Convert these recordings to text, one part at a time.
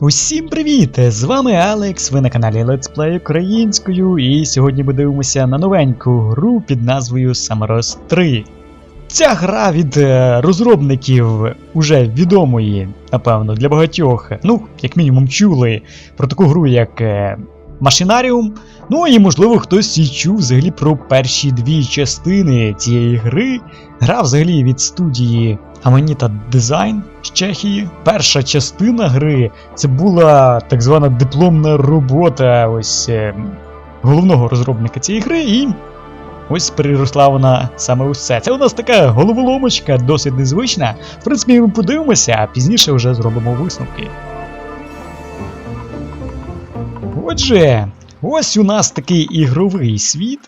Усім привіт! З вами Алекс, ви на каналі Let's Play українською, і сьогодні ми дивимося на новеньку гру під назвою Samaros 3. Ця гра від е, розробників уже відомої, напевно, для багатьох, ну, як мінімум, чули про таку гру, як е, Машинаріум. Ну і можливо хтось і чув взагалі про перші дві частини цієї гри. Гра взагалі від студії Amanita Design з Чехії. Перша частина гри це була так звана дипломна робота ось е, головного розробника цієї гри, і ось переросла вона саме це. Це у нас така головоломочка, досить незвична. В принципі, ми подивимося, а пізніше вже зробимо висновки. Отже, ось у нас такий ігровий світ.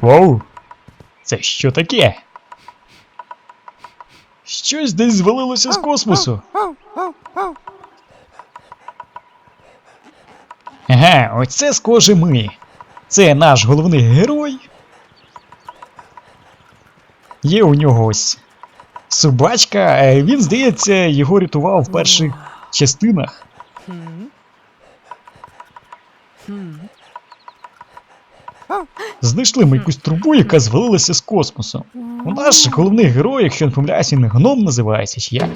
Воу! Це що таке? Щось десь звалилося з космосу. Ага, оце схоже ми. Це наш головний герой. Є у нього ось собачка. е, Він, здається, його рятував в перших частинах. Знайшли ми якусь трубу, яка звалилася з космосу. У наш головний герой, якщо не помиляюсь, він гном називається, чи як?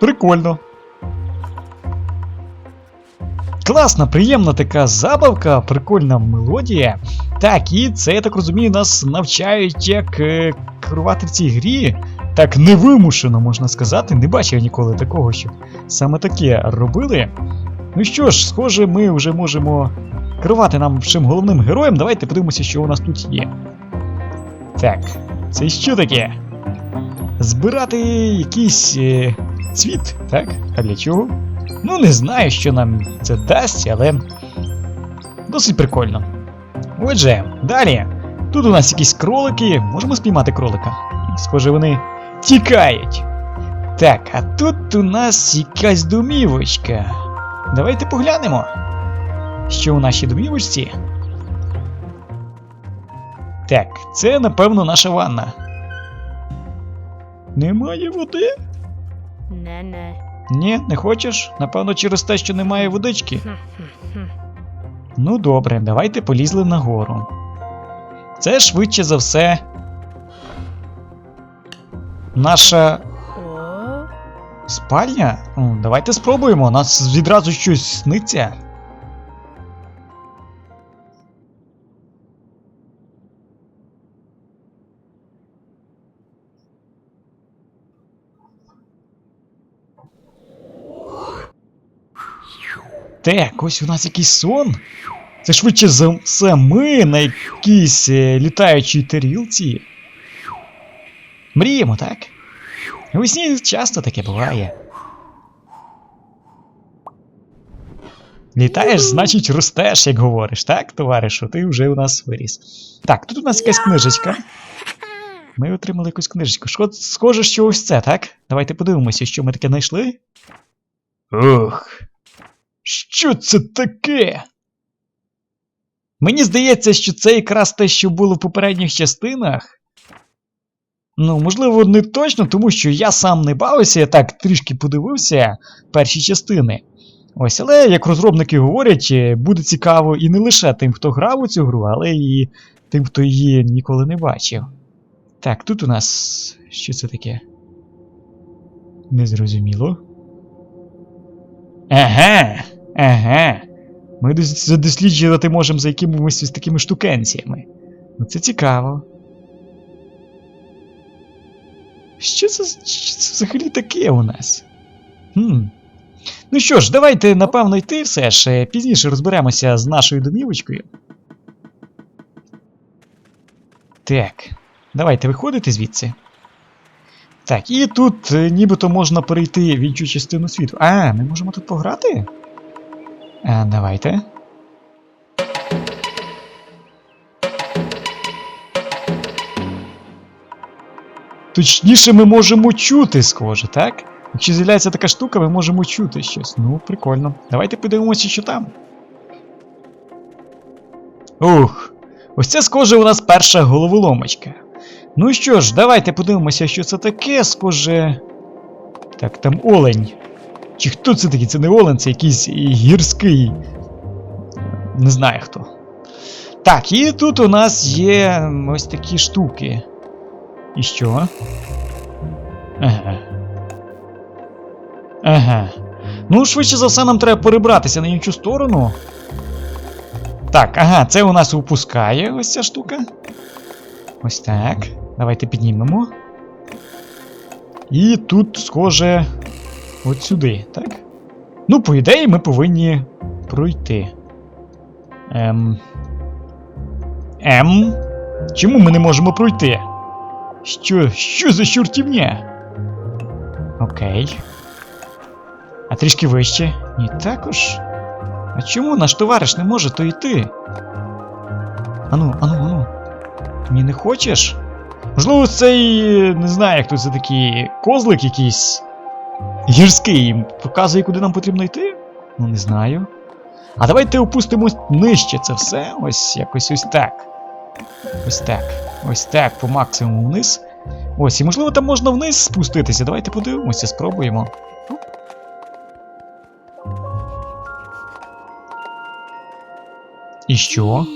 Прикольно. Класна, приємна така забавка, прикольна мелодія. Так, і це, я так розумію, нас навчають, як е, керувати в цій грі. Так невимушено, можна сказати. Не бачив ніколи такого, щоб саме таке робили. Ну що ж, схоже, ми вже можемо керувати нашим головним героєм. Давайте подивимося, що у нас тут є. Так, це що таке? Збирати якийсь е, цвіт, так? А для чого? Ну, не знаю, що нам це дасть, але досить прикольно. Отже, далі. Тут у нас якісь кролики. Можемо спіймати кролика. Схоже, вони тікають. Так, а тут у нас якась домівочка. Давайте поглянемо. Що у нашій домівочці? Так, це, напевно, наша ванна. Немає води? Не-не. Ні, не хочеш? Напевно, через те, що немає водички. Ну добре, давайте полізли нагору. Це швидше за все. Наша спальня? Давайте спробуємо. У Нас відразу щось сниться. Так, ось у нас якийсь сон. Це швидше за все ми на якійсь е, літаючій тарілці. Мріємо, так? У сні часто таке буває. Літаєш, значить ростеш, як говориш, так, товаришу? Ти вже у нас виріс. Так, тут у нас якась книжечка. Ми отримали якусь книжечку. Шко- Схоже, що ось це, так? Давайте подивимося, що ми таке знайшли. Ух. Що це таке? Мені здається, що це якраз те, що було в попередніх частинах. Ну, можливо, не точно, тому що я сам не бавився, я так трішки подивився перші частини. Ось, але як розробники говорять, е, буде цікаво і не лише тим, хто грав у цю гру, але і тим, хто її ніколи не бачив. Так, тут у нас. Що це таке? Незрозуміло. Ага, ага. Ми дос- задосліджувати можемо за якимось такими штукенціями. Ну це цікаво. Що це, що це взагалі таке у нас? Хм. Ну що ж, давайте, напевно, йти все ж. е, Пізніше розберемося з нашою домівочкою. Так, давайте виходити звідси. Так, і тут е, нібито можна перейти в іншу частину світу. А, ми можемо тут пограти? А, давайте. Точніше, ми можемо чути, схоже, так? Якщо з'являється така штука, ми можемо чути щось. Ну, прикольно. Давайте подивимося, що там. Ух, ось це схоже у нас перша головоломочка. Ну що ж, давайте подивимося, що це таке, схоже. Так, там олень. Чи хто це такий? Це не олень, це якийсь гірський. Не знаю хто. Так, і тут у нас є ось такі штуки. І що? Ага. Ага. Ну, швидше за все, нам треба перебратися на іншу сторону. Так, ага, це у нас упускає ось ця штука. Ось так. Давайте піднімемо. І тут, схоже, от сюди, так? Ну, по ідеї, ми повинні пройти. Ем. Ем. Чому ми не можемо пройти? Що, що за чортівня? Окей. А трішки вище? Ні, також. А чому наш товариш не може то йти? Ану, ану, ану. Ні, не хочеш? Можливо, цей. не знаю, тут це такий козлик якийсь. Гірський показує, куди нам потрібно йти? Ну, не знаю. А давайте опустимось нижче це все. Ось якось ось так. Ось так. Ось так, по максимуму вниз. Ось, і можливо там можна вниз спуститися. Давайте подивимося, спробуємо. І що?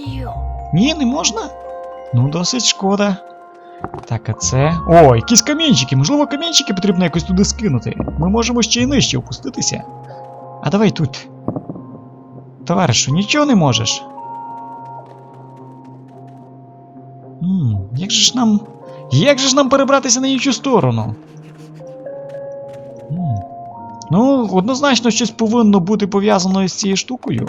Ні, не можна? Ну, досить шкода. Так, а це. О, якісь камінчики. Можливо, камінчики потрібно якось туди скинути. Ми можемо ще й нижче опуститися. А давай тут. Товаришу, нічого не можеш. М, як же ж нам. Як же ж нам перебратися на іншу сторону? М. Ну, однозначно, щось повинно бути пов'язано з цією штукою.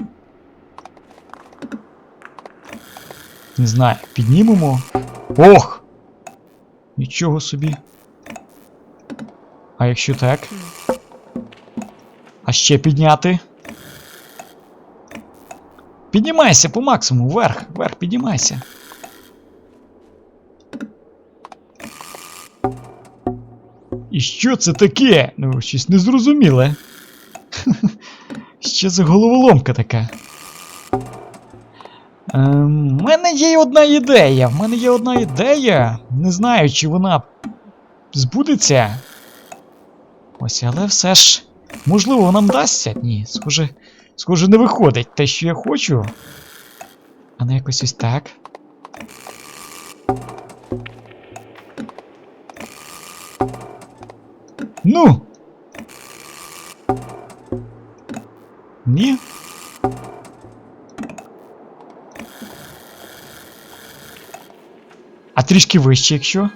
Не знаю, піднімемо. Ох! Нічого собі. А якщо так? А ще підняти? Піднімайся по максимуму, вверх, вверх, піднімайся. І що це таке? Ну, щось незрозуміле. Що за головоломка така? У Ем, мене є одна ідея. В мене є одна ідея. Не знаю, чи вона збудеться. Ось, але все ж. Можливо, нам вдасться? Ні, схоже, схоже, не виходить те, що я хочу. А не якось ось так. Ну. Ні. Трішки вище, якщо.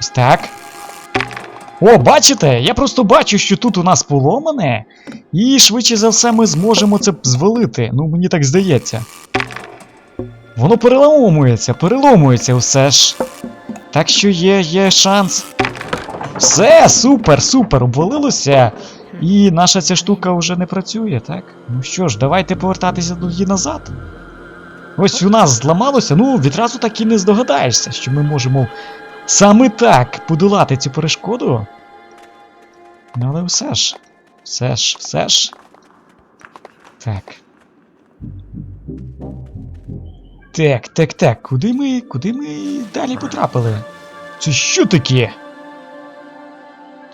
Ось так. О, бачите? Я просто бачу, що тут у нас поломане, і швидше за все ми зможемо це звалити. Ну, мені так здається. Воно переломується, переломується все ж. Так що є, є шанс. Все, супер, супер, обвалилося. І наша ця штука вже не працює, так? Ну що ж, давайте повертатися тоді назад. Ось у нас зламалося, ну відразу так і не здогадаєшся, що ми можемо саме так подолати цю перешкоду. Ну, але все ж. Все ж, все ж. Так. Так, так, так. Куди ми. Куди ми далі потрапили? Це що таке?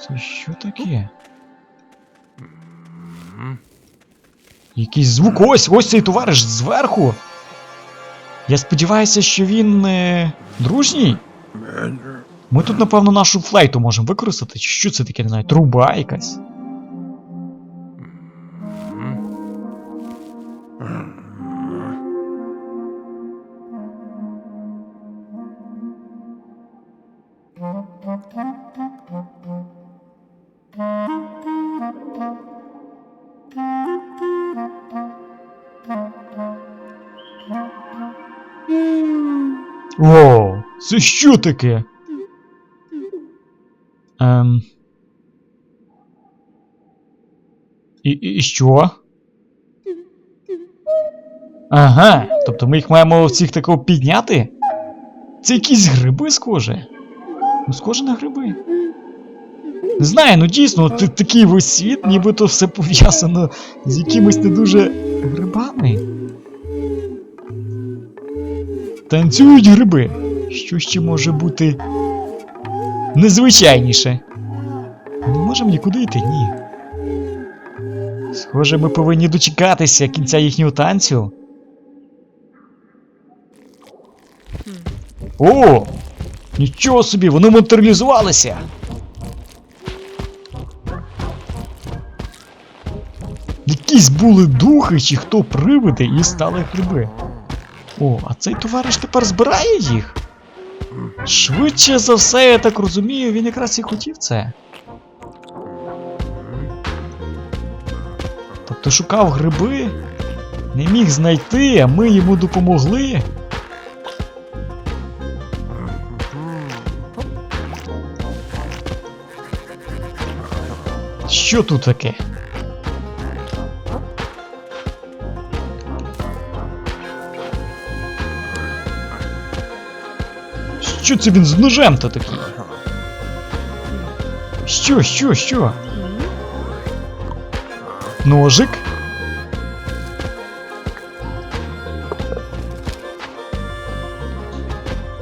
Це що таке? Якийсь звук. Ось, ось цей товариш зверху. Я сподіваюся, що він е, дружній. Ми тут, напевно, нашу флейту можемо використати. Що це таке, не знаю, труба якась. О, це що таке? Ем. І, і, і що? Ага, тобто ми їх маємо всіх тако підняти? Це якісь гриби схоже. Ну, схоже на гриби. Не знаю, ну дійсно, такий весь світ, нібито все пов'язано з якимись не дуже грибами. Танцюють гриби. Що ще може бути незвичайніше? Не можемо нікуди йти, ні. Схоже, ми повинні дочекатися кінця їхнього танцю. О! Нічого собі, вони матеріалізувалися! Якісь були духи чи хто привиди і стали гриби. О, а цей товариш тепер збирає їх? Швидше за все, я так розумію, він якраз і хотів це. Тобто шукав гриби, не міг знайти, а ми йому допомогли. Що тут таке? Що це він з ножем то такий? Що, що, що? Ножик?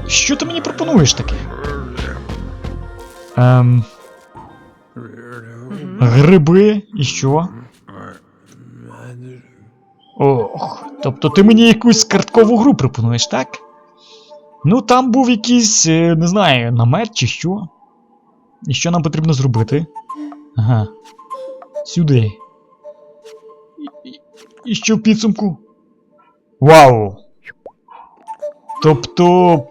Що ти мені пропонуєш таке? Ем. Гриби і що? Ох, тобто ти мені якусь карткову гру пропонуєш, так? Ну, там був якийсь, е, не знаю, намет чи що. І що нам потрібно зробити? Ага. Сюди. І, і, і що в підсумку? Вау! Тобто.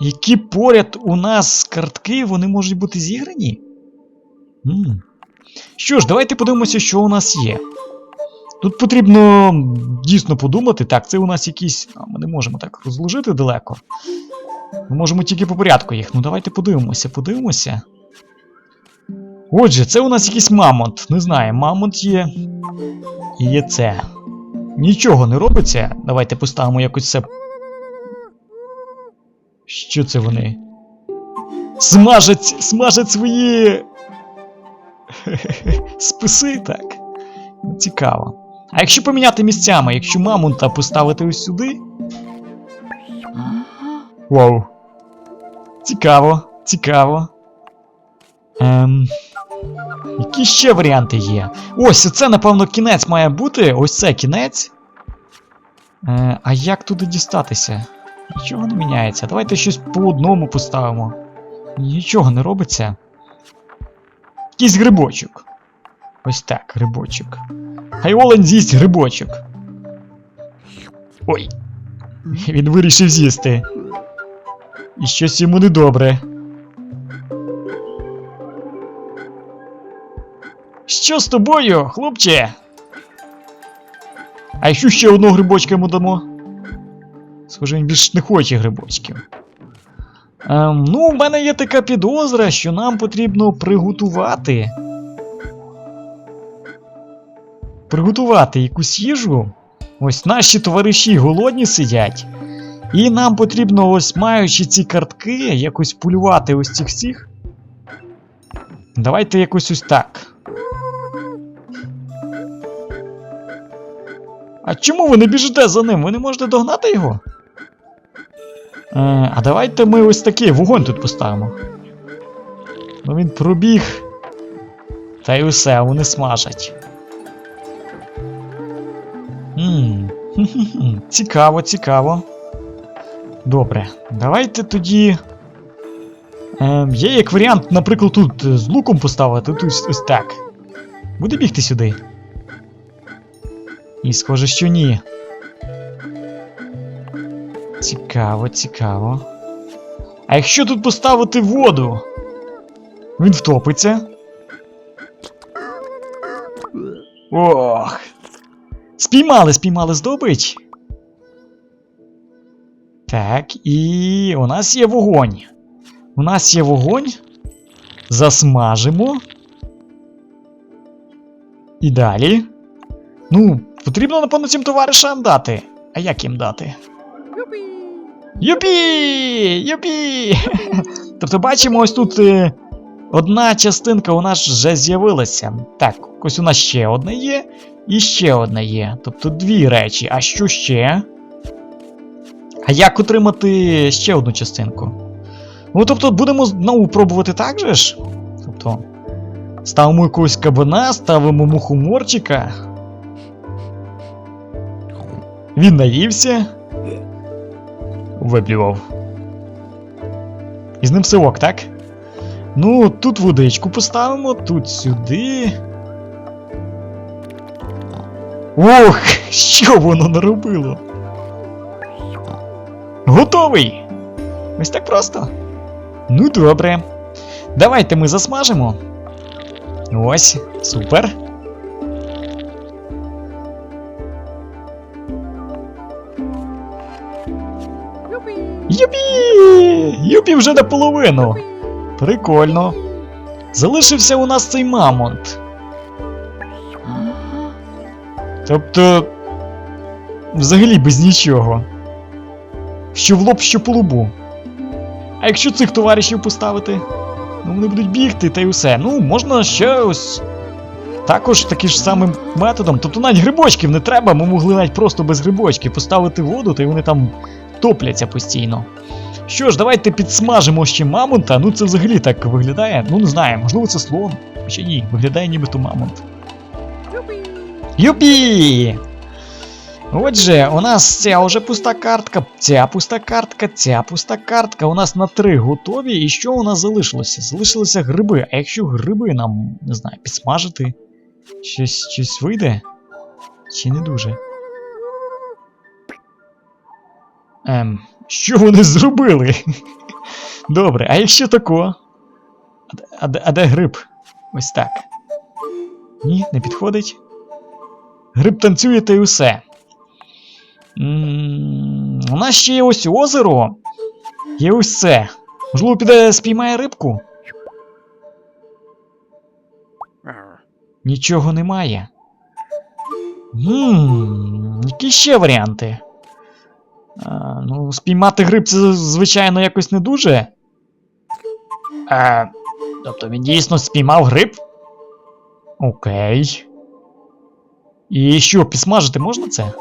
Які поряд у нас картки, вони можуть бути зіграні? м Що ж, давайте подивимося, що у нас є. Тут потрібно дійсно подумати. Так, це у нас якісь. Ми не можемо так розложити далеко. Ми можемо тільки по порядку їх. Ну давайте подивимося, подивимося. Отже, це у нас якийсь мамонт. Не знаю, мамонт є. І є це. Нічого не робиться. Давайте поставимо якось це. Що це вони? Смажать, смажать свої. Списи, так. Цікаво. А якщо поміняти місцями, якщо мамонта поставити ось сюди. Вау. Цікаво, цікаво. Ем. Які ще варіанти є? Ось, це, напевно, кінець має бути. Ось це кінець. Е, а як туди дістатися? Нічого не міняється. Давайте щось по одному поставимо. Нічого не робиться. Якийсь грибочок. Ось так, грибочок. Хай Олен з'їсть грибочок. Ой. Він вирішив з'їсти. І щось йому недобре. Що з тобою, хлопче? А якщо ще одного грибочка йому дамо? Схоже, він більш не хоче грибочків. Ем, ну, в мене є така підозра, що нам потрібно приготувати. Приготувати якусь їжу. Ось наші товариші голодні сидять. І нам потрібно, ось маючи ці картки, якось полювати ось цих всіх. Давайте якось ось так. А чому ви не біжите за ним? Ви не можете догнати його? Е, а давайте ми ось такий вогонь тут поставимо. Ну він пробіг. Та й усе, вони смажать. Ммм, цікаво, цікаво. Добре, давайте тоді. Е, є як варіант, наприклад, тут е, з луком поставити, тут ось, ось так. Буде бігти сюди. І схоже, що ні. Цікаво, цікаво. А якщо тут поставити воду? Він втопиться. Ох. Спіймали, спіймали здобич. Так, і у нас є вогонь. У нас є вогонь. Засмажимо. І далі. Ну, потрібно, напевно, цим товаришам дати. А як їм дати? Юпі! Юпі! Юпі! Тобто бачимо, ось тут е, одна частинка у нас вже з'явилася. Так, ось у нас ще одна є, і ще одна є. Тобто дві речі. А що ще? А як отримати ще одну частинку? Ну, тобто, будемо знову пробувати так же ж? Тобто, ставимо якогось кабана, ставимо мухоморчика. Він наївся. Виплював. І з ним все ок, так? Ну, тут водичку поставимо, тут сюди. Ох, що воно наробило? Готовий! Ось так просто. Ну добре. Давайте ми засмажимо. Ось, супер. Юпі! Юпі вже наполовину. Прикольно. Залишився у нас цей мамонт. Тобто. Взагалі без нічого. Що в лоб, що по лобу. А якщо цих товаришів поставити? Ну, вони будуть бігти та й усе. Ну, можна ще ось. Також таким ж самим методом. Тобто навіть грибочків не треба, ми могли навіть просто без грибочків поставити воду, та й вони там топляться постійно. Що ж, давайте підсмажимо ще мамонта. Ну це взагалі так виглядає. Ну не знаю, можливо це слон. Хоча ні, виглядає нібито мамонт. Юпі! Отже, у нас ця вже пуста картка, ця пуста картка, ця пуста картка. У нас на три готові. І що у нас залишилося? Залишилися гриби. А якщо гриби нам, не знаю, підсмажити, щось, щось вийде? Чи не дуже? Ем, що вони зробили? Добре, а якщо тако? А, а, а де гриб? Ось так. Ні, не підходить. Гриб танцює та й усе. У нас ще є ось озеро. Є ось це. Можливо, піде спіймає рибку? Нічого немає. Гм, які ще варіанти? А, ну, спіймати гриб це, звичайно, якось не дуже. А, тобто він дійсно спіймав гриб? Окей. І що, підсмажити можна це?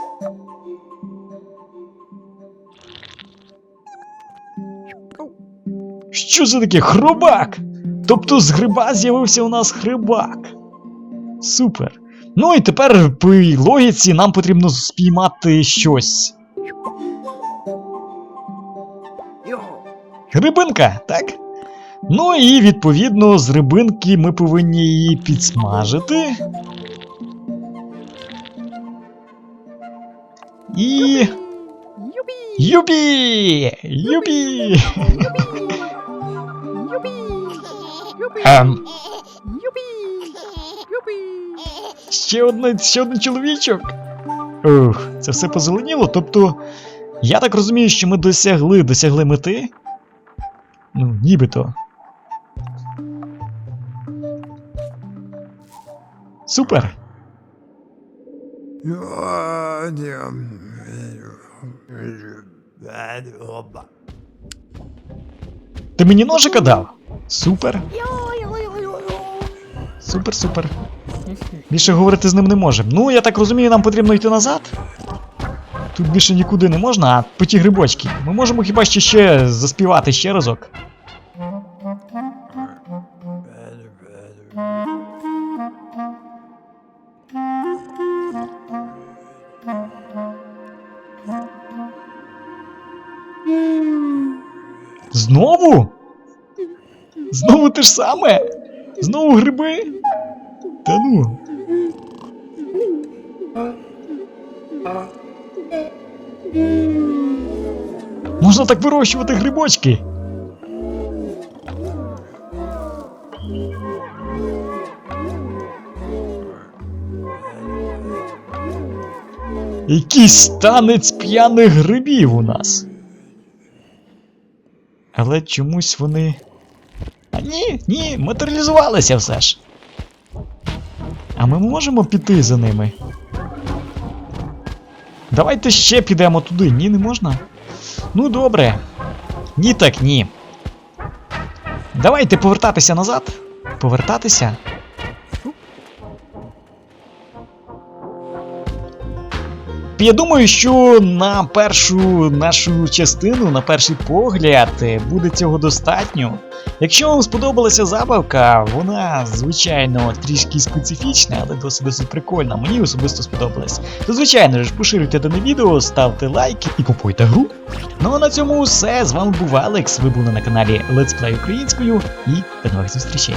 Що це таке? Хробак! Тобто з гриба з'явився у нас хрибак. Супер. Ну і тепер по логіці нам потрібно спіймати щось. Рибинка, так? Ну і відповідно з рибинки ми повинні її підсмажити. І. Юбі! Юбі! Ем, ще, одне, ще один чоловічок. Ух, це все позеленіло. Тобто, я так розумію, що ми досягли, досягли мети. Ну, нібито. Супер. Ти мені ножика дав? Супер. Супер, супер. Більше говорити з ним не можемо. Ну, я так розумію, нам потрібно йти назад. Тут більше нікуди не можна, а по ті грибочки. Ми можемо хіба що ще заспівати ще разок. Те ж саме? Знову гриби? Та ну. Можна так вирощувати грибочки. Якийсь танець п'яних грибів у нас. Але чомусь вони. Ні, ні, матеріалізувалися все ж. А ми можемо піти за ними? Давайте ще підемо туди. Ні, не можна. Ну добре. Ні, так ні. Давайте повертатися назад. Повертатися. Я думаю, що на першу нашу частину, на перший погляд, е, буде цього достатньо. Якщо вам сподобалася забавка, вона, звичайно, трішки специфічна, але досить досить прикольна. Мені особисто сподобалась. То, звичайно ж, поширюйте дане відео, ставте лайки і купуйте гру. Ну а на цьому все. З вами був Алекс. Ви були на каналі Let's Play українською і до нових зустрічей.